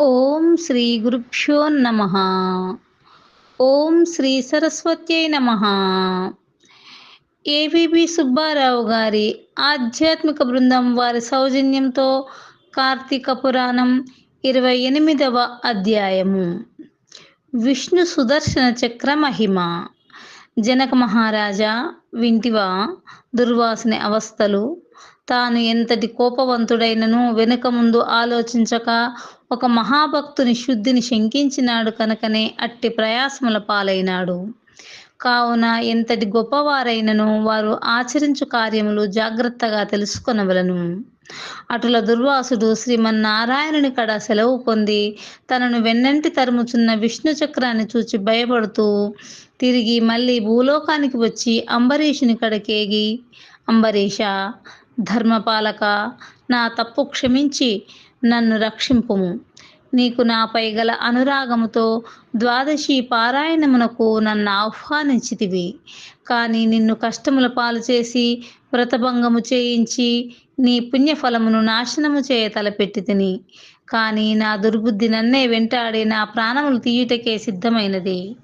ఓం శ్రీ గురుభ్యో నమ. ఓం శ్రీ సరస్వత్యై నమ. ఏవిబి సుబ్బారావు గారి ఆధ్యాత్మిక బృందం వారి సౌజన్యంతో కార్తీక పురాణం ఇరవై ఎనిమిదవ అధ్యాయము. విష్ణు సుదర్శన చక్ర మహిమ. జనక మహారాజా వింటివా దుర్వాసని అవస్థలు తాను ఎంతటి కోపవంతుడైనను వెనుక ముందు ఆలోచించక ఒక మహాభక్తుని శుద్ధిని శంకించినాడు కనుకనే అట్టి ప్రయాసముల పాలైనాడు. కావున ఎంతటి గొప్పవారైనను వారు ఆచరించు కార్యములు జాగ్రత్తగా తెలుసుకొనవలను. అటుల దుర్వాసుడు శ్రీమన్నారాయణుని కడ సెలవు పొంది తనను వెన్నంటి తరుముచున్న విష్ణు చక్రాన్ని చూచి భయపడుతూ తిరిగి మళ్ళీ భూలోకానికి వచ్చి అంబరీషుని కడకేగి అంబరీష ధర్మపాలక నా తప్పు క్షమించి నన్ను రక్షింపుము. నీకు నాపై గల అనురాగముతో ద్వాదశి పారాయణమునకు నన్ను ఆహ్వానించితివి. కానీ నిన్ను కష్టముల పాలు చేసి వ్రతభంగము చేయించి నీ పుణ్యఫలమును నాశనము చేయ తలపెట్టి తిని కానీ నా దుర్బుద్ధి నన్నే వెంటాడి నా ప్రాణములు తీయుటకే సిద్ధమైనది.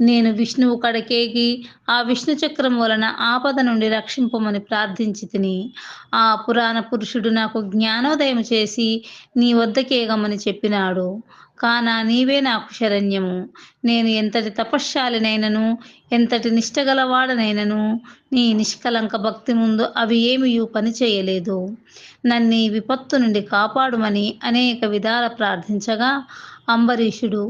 నేను విష్ణువు కడకేగి ఆ విష్ణు చక్రం వలన ఆపద నుండి రక్షింపమని ప్రార్థించి తిని ఆ పురాణ పురుషుడు నాకు జ్ఞానోదయం చేసి నీ వద్దకేగమని చెప్పినాడు. కానా నీవే నాకు శరణ్యము. నేను ఎంతటి తపశ్శాలినైనను ఎంతటి నిష్టగలవాడనైనను నీ నిష్కలంక భక్తి ముందు అవి ఏమియు పని చేయలేదు. నన్ను విపత్తు నుండి కాపాడుమని అనేక విధాల ప్రార్థించగా అంబరీషుడు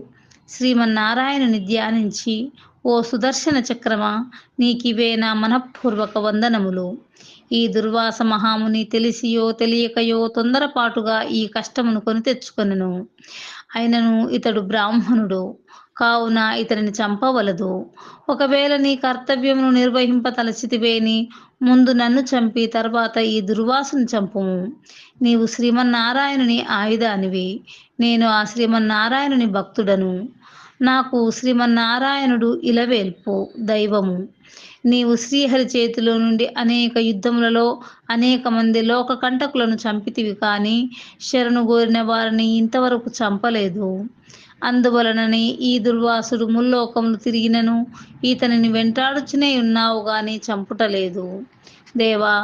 శ్రీమన్నారాయణుని ధ్యానించి ఓ సుదర్శన చక్రమ నీకివే నా మనఃపూర్వక వందనములు. ఈ దుర్వాస మహాముని తెలిసియో తెలియకయో తొందరపాటుగా ఈ కష్టమును కొని తెచ్చుకొనెను. అయినను ఇతడు బ్రాహ్మణుడు కావున ఇతనిని చంపవలదు. ఒకవేళ నీ కర్తవ్యమును నిర్వహింప తలచితివేని ముందు నన్ను చంపి తర్వాత ఈ దుర్వాసును చంపుము. నీవు శ్రీమన్నారాయణుని ఆయుధానివి. నేను ఆ శ్రీమన్నారాయణుని భక్తుడను. నాకు శ్రీమన్నారాయణుడు ఇలవేల్పు దైవము. నీవు శ్రీహరి చేతిలో నుండి అనేక యుద్ధములలో అనేక మంది లోక కంటకులను చంపితివి కానీ శరణు కోరిన వారిని ఇంతవరకు చంపలేదు. అందువలనని ఈ దుర్వాసుడు ముల్లోకములు తిరిగినను ఈతనిని వెంటాడుచునే ఉన్నావు గాని చంపుటలేదు. దేవా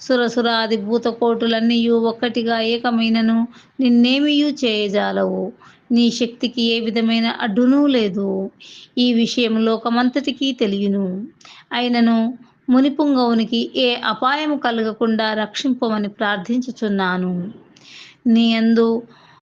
సురసురాది భూతకోటులన్నీయు ఒక్కటిగా ఏకమైనను నిన్నేమియూ చేయజాలవు. నీ శక్తికి ఏ విధమైన అడ్డునూ లేదు. ఈ విషయం లోకమంతటికీ తెలియను. అయినను మునిపుంగవునికి ఏ అపాయము కలగకుండా రక్షింపమని ప్రార్థించుచున్నాను. నీ అందు